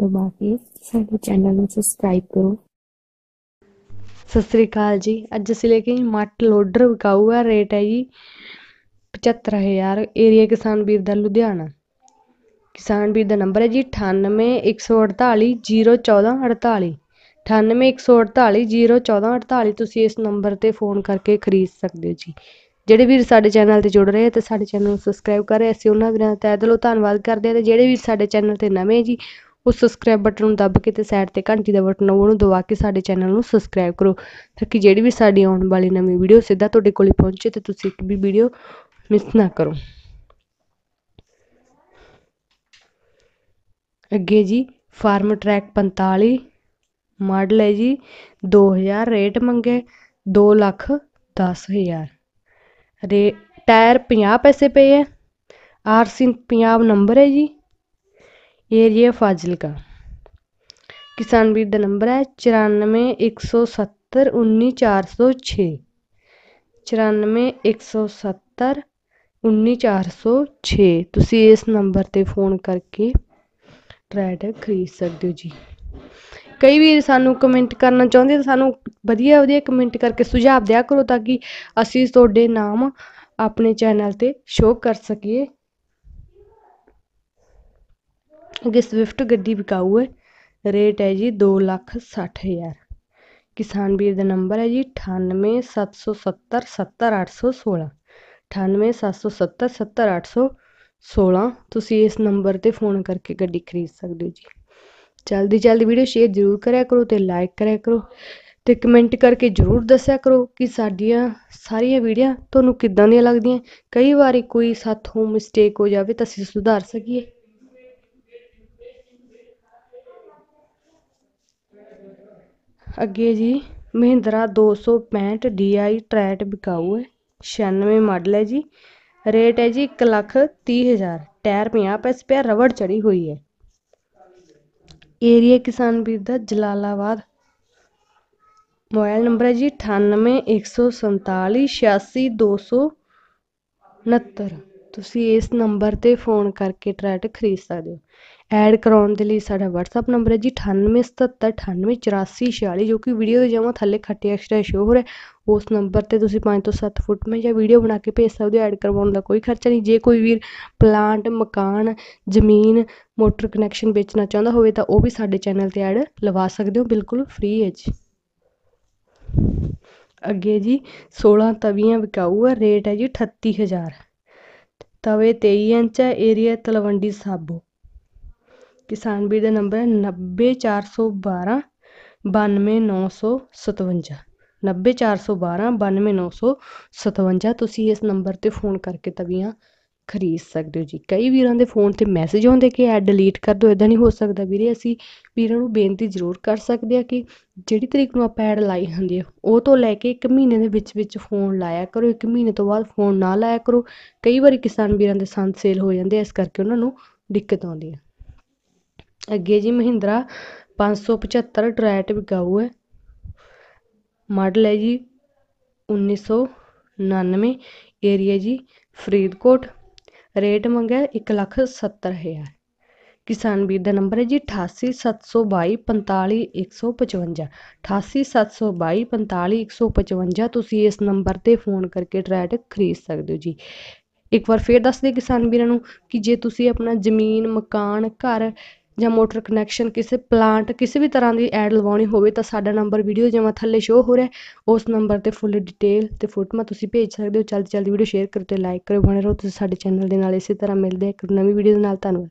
ਦਬਾ ਕੇ ਸਾਡੇ ਚੈਨਲ ਨੂੰ ਸਬਸਕ੍ਰਾਈਬ ਕਰੋ। ਸਤਿ ਸ੍ਰੀ ਅਕਾਲ ਜੀ। ਅੱਜ ਅਸੀਂ ਲੈ ਕੇ ਮੱਟ ਲੋਡਰ ਵਿਕਾਊ ਹੈ ਰੇਟ ਹੈ ਜੀ 75000 ਏਰੀਆ ਕਿਸਾਨ ਵੀਰ ਦਾ ਲੁਧਿਆਣਾ। ਕਿਸਾਨ ਵੀਰ ਦਾ ਨੰਬਰ ਹੈ ਜੀ 9814801448 9814801448 ਤੁਸੀਂ ਇਸ ਨੰਬਰ ਤੇ ਫੋਨ ਕਰਕੇ ਖਰੀਦ ਸਕਦੇ ਹੋ ਜੀ। ਜਿਹੜੇ ਵੀਰ ਸਾਡੇ ਚੈਨਲ ਤੇ ਜੁੜ ਰਹੇ ਤੇ ਸਾਡੇ ਚੈਨਲ ਨੂੰ ਸਬਸਕ੍ਰਾਈਬ ਕਰ ਰਹੇ ਅਸੀਂ ਉਹਨਾਂ ਵੀਰਾਂ ਦਾ ਤਹਿ ਦਿਲੋਂ ਧੰਨਵਾਦ ਕਰਦੇ ਹਾਂ ਤੇ ਜਿਹੜੇ ਵੀਰ ਸਾਡੇ ਚੈਨਲ ਤੇ ਨਵੇਂ ਜੀ ਉਹ ਸਬਸਕ੍ਰਾਈਬ ਬਟਨ ਨੂੰ ਦੱਬ ਕੇ ਤੇ ਸਾਈਡ ਤੇ ਘੰਟੀ ਦਾ ਬਟਨ ਉਹਨੂੰ ਦਬਾ ਕੇ ਸਾਡੇ ਚੈਨਲ ਨੂੰ ਸਬਸਕ੍ਰਾਈਬ ਕਰੋ, ਤਾਂ ਕਿ ਜਿਹੜੀ ਵੀ ਸਾਡੀ ਆਉਣ ਵਾਲੀ ਨਵੀਂ ਵੀਡੀਓ ਸਿੱਧਾ ਤੁਹਾਡੇ ਕੋਲੇ ਪਹੁੰਚੇ ਤੇ ਤੁਸੀਂ ਇੱਕ ਵੀ ਵੀਡੀਓ ਮਿਸ ਨਾ ਕਰੋ। ਅੱਗੇ ਜੀ ਫਾਰਮ ਟਰੈਕ 45 ਮਾਡਲ ਹੈ ਜੀ 2000 ਰੇਟ ਮੰਗੇ 2 ਲੱਖ 10000 ਰੇ ਟਾਇਰ 50 ਪੈਸੇ ਪਏ ਹੈ ਆਰਸੀ ਪੰਜਾਬ ਨੰਬਰ ਹੈ ਜੀ। ਏਰੀਆ ਫਾਜ਼ਿਲਕਾ। ਕਿਸਾਨ ਵੀਰ ਦਾ ਨੰਬਰ ਹੈ 9417 19406 94170 19406 ਤੁਸੀਂ ਇਸ ਨੰਬਰ ਤੇ ਫੋਨ ਕਰਕੇ ਟਰੈਕਟਰ ਖਰੀਦ ਸਕਦੇ ਹੋ ਜੀ। ਕਈ ਵੀਰ ਸਾਨੂੰ ਕਮੈਂਟ ਕਰਨਾ ਚਾਹੁੰਦੇ ਤਾਂ ਸਾਨੂੰ ਵਧੀਆ ਵਧੀਆ ਕਮੈਂਟ ਕਰਕੇ ਸੁਝਾਅ ਦਿਆ ਕਰੋ ਤਾਂ ਕਿ ਅਸੀਂ ਤੁਹਾਡੇ ਨਾਮ ਆਪਣੇ ਚੈਨਲ ਤੇ ਸ਼ੋਅ ਕਰ ਸਕੀਏ। ਅੱਗੇ ਸਵਿਫਟ ਗੱਡੀ ਵਿਕਾਊ ਹੈ ਰੇਟ ਹੈ ਜੀ ਦੋ ਲੱਖ ਸੱਠ ਹਜ਼ਾਰ। ਕਿਸਾਨ ਵੀਰ ਦਾ ਨੰਬਰ ਹੈ ਜੀ ਅਠਾਨਵੇਂ ਸੱਤ ਸੌ ਸੱਤਰ ਸੱਤਰ ਅੱਠ ਸੌ ਸੋਲ੍ਹਾਂ ਅਠਾਨਵੇਂ ਸੱਤ ਸੌ ਸੱਤਰ ਸੱਤਰ ਅੱਠ ਸੌ ਸੋਲ੍ਹਾਂ ਤੁਸੀਂ ਇਸ ਨੰਬਰ ਤੇ ਫੋਨ ਕਰਕੇ ਗੱਡੀ ਖਰੀਦ ਸਕਦੇ ਹੋ ਜੀ। ਜਲਦੀ ਜਲਦੀ ਵੀਡੀਓ ਸ਼ੇਅਰ ਜ਼ਰੂਰ ਕਰਿਆ ਕਰੋ ਤੇ ਲਾਈਕ ਕਰਿਆ ਕਰੋ ਤੇ ਕਮੈਂਟ ਕਰਕੇ ਜ਼ਰੂਰ ਦੱਸਿਆ ਕਰੋ ਕਿ ਸਾਡੀਆਂ ਸਾਰੀਆਂ ਵੀਡੀਓ ਤੁਹਾਨੂੰ ਕਿੱਦਾਂ ਦੀਆਂ ਲੱਗਦੀਆਂ। ਕਈ ਵਾਰੀ ਕੋਈ ਸਾਥੋਂ ਮਿਸਟੇਕ ਹੋ ਜਾਵੇ ਤਾਂ ਅਸੀਂ ਸੁਧਾਰ ਸਕੀਏ। ਅੱਗੇ ਜੀ, ਮਹਿੰਦਰਾ ਦੋ ਸੌ ਪੈਂਹਠ ਡੀ ਆਈ ਟਰੈਟ ਵਿਕਾਊ ਹੈ 96 ਮਾਡਲ ਹੈ ਜੀ। ਰੇਟ ਹੈ ਜੀ ਇੱਕ ਲੱਖ ਤੀਹ ਹਜ਼ਾਰ। ਟਾਇਰ 50 ਪੈਸੇ ਪਿਆ, ਰਬੜ ਚੜੀ ਹੋਈ ਹੈ। ਏਰੀਆ ਕਿਸਾਨ ਵੀਰ ਦਾ ਜਲਾਲਾਬਾਦ। ਮੋਬਾਈਲ ਨੰਬਰ ਹੈ ਜੀ 9814486269 ਤੁਸੀਂ ਇਸ ਨੰਬਰ ਤੇ ਫੋਨ ਕਰਕੇ ਟਰੈਕਟਰ ਖਰੀਦ ਸਕਦੇ ਹੋ। ਐਡ ਕਰਵਾਉਣ ਦੇ ਲਈ ਸਾਡਾ ਵਟਸਐਪ ਨੰਬਰ ਹੈ ਜੀ 9877988446 ਜੋ ਕਿ ਵੀਡੀਓ ਦੇ ਜਮਾ ਥੱਲੇ ਖੱਟੇ ਐਕਸਟਰਾ ਸ਼ੋ ਹੋ ਰਿਹਾ ਉਸ ਨੰਬਰ ਤੇ ਤੁਸੀਂ 5 ਤੋਂ 7 ਫੁੱਟ ਮੈਂ ਜਾਂ ਵੀਡੀਓ ਬਣਾ ਕੇ ਭੇਜ ਸਕਦੇ ਹੋ। ਐਡ ਕਰਵਾਉਣ ਦਾ ਕੋਈ ਖਰਚਾ ਨਹੀਂ। ਜੇ ਕੋਈ ਵੀਰ ਪਲਾਂਟ ਮਕਾਨ, ਜ਼ਮੀਨ, ਮੋਟਰ ਕਨੈਕਸ਼ਨ ਵੇਚਣਾ ਚਾਹੁੰਦਾ ਹੋਵੇ ਤਾਂ ਉਹ ਵੀ ਸਾਡੇ ਚੈਨਲ ਤੇ ਐਡ ਲਵਾ ਸਕਦੇ ਹੋ। ਬਿਲਕੁਲ ਫ੍ਰੀ ਹੈ ਜੀ। ਅੱਗੇ ਜੀ 16 ਤਵੀਆਂ ਵਿਕਾਊ ਆ ਰੇਟ ਹੈ ਜੀ 38000 ਤਵੇ ਤੇਈ ਇੰਚ ਹੈ ਏਰੀਆ ਤਲਵੰਡੀ ਸਾਬੋ। ਕਿਸਾਨ ਵੀਰ ਦਾ ਨੰਬਰ ਹੈ 90412 92957 90412 92957 ਤੁਸੀਂ ਇਸ ਨੰਬਰ ਤੇ ਫੋਨ ਕਰਕੇ ਤਵੀਆਂ ਖਰੀਦ ਸਕਦੇ ਹੋ ਜੀ। ਕਈ ਵੀਰਾਂ ਦੇ ਫੋਨ ਤੇ ਮੈਸੇਜ ਆਉਂਦੇ ਕਿ ਐਡ ਡਿਲੀਟ ਕਰ ਦਿਓ ਇਦਾਂ ਨਹੀਂ ਹੋ ਸਕਦਾ ਵੀਰੇ। ਅਸੀਂ ਵੀਰਾਂ ਨੂੰ ਬੇਨਤੀ ਜ਼ਰੂਰ ਕਰ ਸਕਦੇ ਆ ਕਿ ਜਿਹੜੀ ਤਰੀਕ ਨੂੰ ਆਪਾਂ ਐਡ ਲਾਈ ਹੁੰਦੀ ਹੈ ਉਹ ਤੋਂ ਲੈ ਕੇ 1 ਮਹੀਨੇ ਦੇ ਵਿੱਚ ਵਿੱਚ ਫੋਨ ਲਾਇਆ ਕਰੋ। 1 ਮਹੀਨੇ ਤੋਂ ਬਾਅਦ ਫੋਨ ਨਾ ਲਾਇਆ ਕਰੋ। ਕਈ ਵਾਰੀ ਕਿਸਾਨ ਵੀਰਾਂ ਦੇ ਸੰਦ ਸੇਲ ਹੋ ਜਾਂਦੇ ਇਸ ਕਰਕੇ ਉਹਨਾਂ ਨੂੰ ਦਿੱਕਤ ਆਉਂਦੀ ਹੈ ਅੱਗੇ ਜੀ ਮਹਿੰਦਰਾ 575 ਟਰੈਟ ਵਿਕਾਊ ਹੈ। ਮਾਡਲ ਹੈ ਜੀ 1999 ਏਰੀਆ ਜੀ ਫਰੀਦਕੋਟ। ਰੇਟ ਮੰਗਿਆ ਇੱਕ ਲੱਖ 70 ਹਜ਼ਾਰ। ਕਿਸਾਨ ਵੀਰ ਦਾ ਨੰਬਰ ਹੈ ਜੀ 8872 45155 8872 45155 ਤੁਸੀਂ ਇਸ ਨੰਬਰ ਤੇ ਫੋਨ ਕਰਕੇ ਟਰੈਟ ਖਰੀਦ ਸਕਦੇ ਹੋ ਜੀ। ਇੱਕ ਵਾਰ ਫੇਰ ਦੱਸ ਦੇ ਕਿਸਾਨ ਵੀਰਾਂ ਨੂੰ ਕਿ ਜੇ ਤੁਸੀਂ ਆਪਣਾ ਜ਼ਮੀਨ, ਮਕਾਨ, ਘਰ ਜਾਂ ਮੋਟਰ ਕਨੈਕਸ਼ਨ ਕਿਸੇ ਪਲਾਂਟ ਕਿਸੇ ਵੀ ਤਰ੍ਹਾਂ ਦੀ ਐਡ ਲਵਾਉਣੀ ਹੋਵੇ ਤਾਂ ਸਾਡਾ ਨੰਬਰ ਵੀਡੀਓ ਜਮਾ ਥੱਲੇ ਸ਼ੋ ਹੋ ਰਿਹਾ ਉਸ ਨੰਬਰ ਤੇ ਫੁੱਲ ਡਿਟੇਲ ਤੇ ਫੋਟੋਆਂ ਤੁਸੀਂ ਭੇਜ ਸਕਦੇ ਹੋ। ਜਲਦੀ ਜਲਦੀ ਵੀਡੀਓ ਸ਼ੇਅਰ ਕਰੋ ਤੇ ਲਾਈਕ ਕਰੋ। ਬਣੇ ਰਹੋ ਤੁਸੀਂ ਸਾਡੇ ਚੈਨਲ ਦੇ ਨਾਲ। ਇਸੇ ਤਰ੍ਹਾਂ ਮਿਲਦੇ ਇੱਕ ਨਵੀਂ ਵੀਡੀਓ ਦੇ ਨਾਲ। ਧੰਨਵਾਦ।